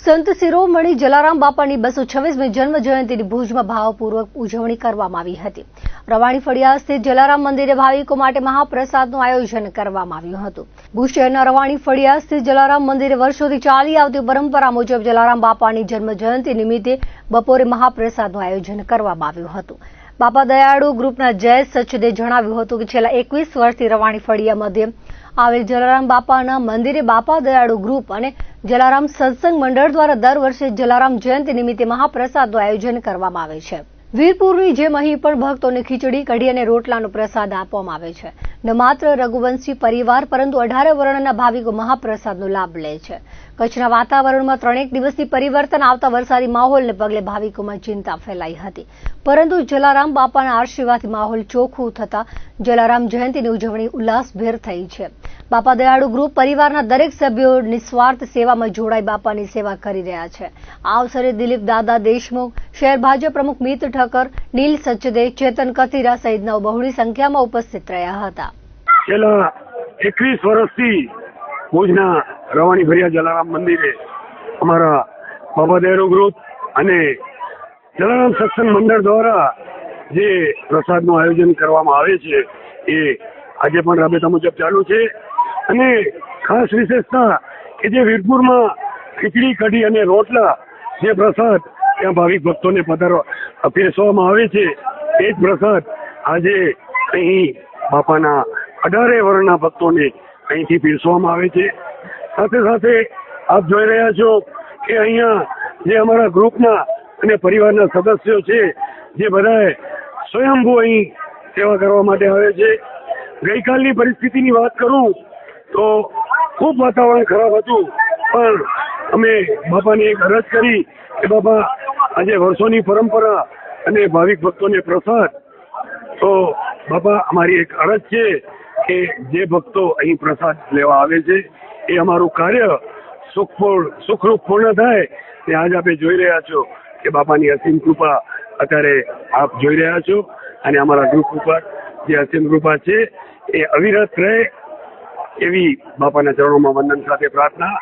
સંત શિરોમણી જલારામ બાપાની બસો છવ્વીસમી જન્મ જયંતિની ભુજમાં ભાવપૂર્વક ઉજવણી કરવામાં આવી હતી. રવાણી ફળિયા સ્થિત જલારામ મંદિરે ભાવિકો માટે મહાપ્રસાદનું આયોજન કરવામાં આવ્યું હતું. ભુજ શહેરના રવાણી ફળિયા સ્થિત જલારામ મંદિરે વર્ષોથી ચાલી આવતી પરંપરા મુજબ જલારામ બાપાની જન્મ જયંતિ નિમિત્તે બપોરે મહાપ્રસાદનું આયોજન કરવામાં આવ્યું હતું. બાપા દયાળુ ગ્રુપના જય સચદે જણાવ્યું હતું કે છેલ્લા એકવીસ વર્ષથી રવાણી ફળિયા મધ્યે આવેલ જલારામ બાપાના મંદિરે બાપા દયાળુ ગ્રુપ અને જલારામ સત્સંગ મંડળ દ્વારા દર વર્ષે જલારામ જયંતિ નિમિત્તે મહાપ્રસાદનું આયોજન કરવામાં આવે છે. વીરપુરની જેમ અહીં પણ ભક્તોને ખીચડી, કઢી અને રોટલાનો પ્રસાદ આપવામાં આવે છે. ન માત્ર રઘુવંશી પરિવાર, પરંતુ અઢારે વર્ણના ભાવિકો મહાપ્રસાદનો લાભ લે છે. કચ્છના વાતાવરણમાં ત્રણેક દિવસથી પરિવર્તન આવતા વરસાદી માહોલને પગલે ભાવિકોમાં ચિંતા ફેલાઈ હતી. પરંતુ જલારામ બાપાના આશીર્વાદથી માહોલ ચોખ્ખું થતા જલારામ જયંતિની ઉજવણી ઉલ્લાસભેર થઈ છે. બાપા દયાળુ ગ્રુપ પરિવારના દરેક સભ્યો નિસ્વાર્થ સેવામાં જોડાઈ બાપાની સેવા કરી રહ્યા છે. આ અવસરે દિલીપ દાદા દેશમુખ, શહેર ભાજપ પ્રમુખ મિત ઠક્કર, નીલ સચદે ચેતન કથિરા સહિતના બહોળી સંખ્યામાં ઉપસ્થિત રહ્યા હતા. છેલ્લા એકવીસ વર્ષથી ભુજના રવાણી ભર્યા જલારામ મંદિરે અમારા બાબા દયાળુ ગ્રુપ અને જલારામ સત્સંગ મંડળ દ્વારા જે પ્રસાદનું આયોજન કરવામાં આવે છે, એ આજે પણ રાબેતા મુજબ ચાલુ છે. અને ખાસ વિશેષતા કે જે વીરપુરમાં ખીચડી, કઢી અને રોટલા જે પ્રસાદ ત્યાં ભાવિક ભક્તોને પધારવા પીરસવામાં આવે છે એ જ પ્રસાદ આજે અહીં બાપાના અઢારે વર્ણના ભક્તોને અહીંથી પીરસવામાં આવે છે. સાથે સાથે આપ જોઈ રહ્યા છો કે અહીંયા જે અમારા ગ્રુપના અને પરિવારના સદસ્યો છે, જે બધાએ સ્વયંભૂ અહીં સેવા કરવા માટે આવે છે. ગઈકાલની પરિસ્થિતિની વાત કરું તો ખૂબ વાતાવરણ ખરાબ હતું. પણ અમે બાપાને એક અરજ કરી કે બાપા, આજે વર્ષોની પરંપરા અને ભાવિક ભક્તોને પ્રસાદ. તો બાપા, અમારી એક અરજ છે કે જે ભક્તો અહીં પ્રસાદ લેવા આવે છે, એ અમારું કાર્ય સુખપૂર્ણ, સુખરૂપ પૂર્ણ થાય. તે આજ આપે જોઈ રહ્યા છો કે બાપાની અસીમ કૃપા અત્યારે આપ જોઈ રહ્યા છો. અને અમારા ગ્રુપ ઉપર જે અસીમ કૃપા છે, એ અવિરત રહે એવી બાપાના ચરણોમાં વંદન સાથે પ્રાર્થના